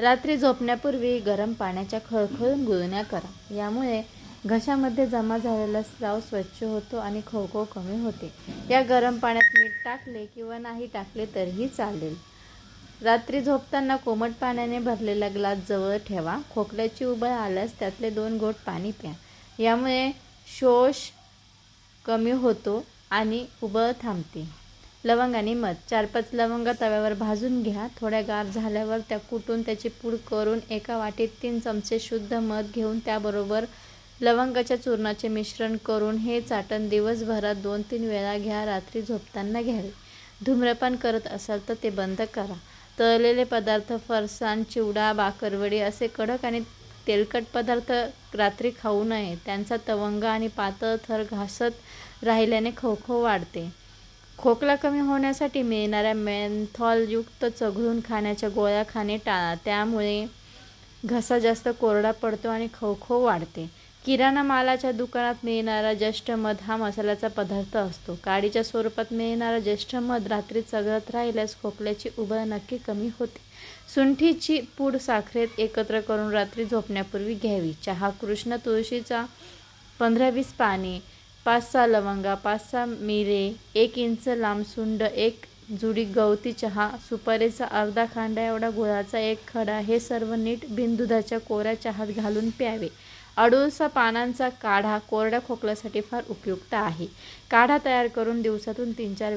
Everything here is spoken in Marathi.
रात्री झोपण्यापूर्वी गरम पाण्याच्या खळखळून गुळण्या करा. यामुळे घशामध्ये जमा झालेला स्राव स्वच्छ होतो आणि खोखो कमी होते. या गरम पाण्यात मीठ टाकले किंवा नाही टाकले तरीही चालेल. रात्री झोपताना कोमट पाण्याने भरलेला ग्लास जवळ ठेवा. खोकल्याची उबळ आल्यास त्यातले दोन घोट पाणी प्या. यामुळे शोष कमी होतो आणि उबळ थांबते. लवंग आणि मध. चार पाच लवंग तव्यावर भाजून घ्या. थोड्या गार झाल्यावर त्या कुटून त्याची पूड करून एका वाटीत तीन चमचे शुद्ध मध घेऊन त्याबरोबर लवंगाच्या चूर्णाचे मिश्रण करून हे चाटण दिवसभरात दोन तीन वेळा घ्या. रात्री झोपताना घ्यावे. धूम्रपान करत असाल तर ते बंद करा. तळलेले पदार्थ फरसाण चिवडा बाकरवडी असे कडक आणि तेलकट पदार्थ रात्री खाऊ नये. त्यांचा तवंग आणि पातळ थर घासत राहिल्याने खवखव वाढते. खोकला कमी होण्यासाठी मिळणाऱ्या मेंथॉलयुक्त चघळून खाण्याच्या गोळ्या खाणे टाळा. त्यामुळे घसा जास्त कोरडा पडतो आणि खवखव वाढते. किराणा मालाच्या दुकानात मिळणारा ज्येष्ठ मध हा मसाल्याचा पदार्थ असतो. काडीच्या स्वरूपात मिळणारा ज्येष्ठ मध रात्री चघळत राहिल्यास खोकल्याची उबळ नक्की कमी होते. सुंठीची पूड साखरेत एकत्र करून रात्री झोपण्यापूर्वी घ्यावी. चहा कृष्ण तुळशीचा पंधरा वीस पाने पाच सहा लवंगा पाच सहा मिरे एक इंच लांब सुंड एक जुडी गवती चहा सुपारीचा अर्धा खांडा एवढा गुळाचा एक खडा हे सर्व नीट बिनदुधाच्या कोऱ्या चहात घालून प्यावे. अडुळसा पानांचा काढा कोरड्या खोकल्यासाठी फार उपयुक्त आहे. काढा तयार करून दिवसातून तीन चार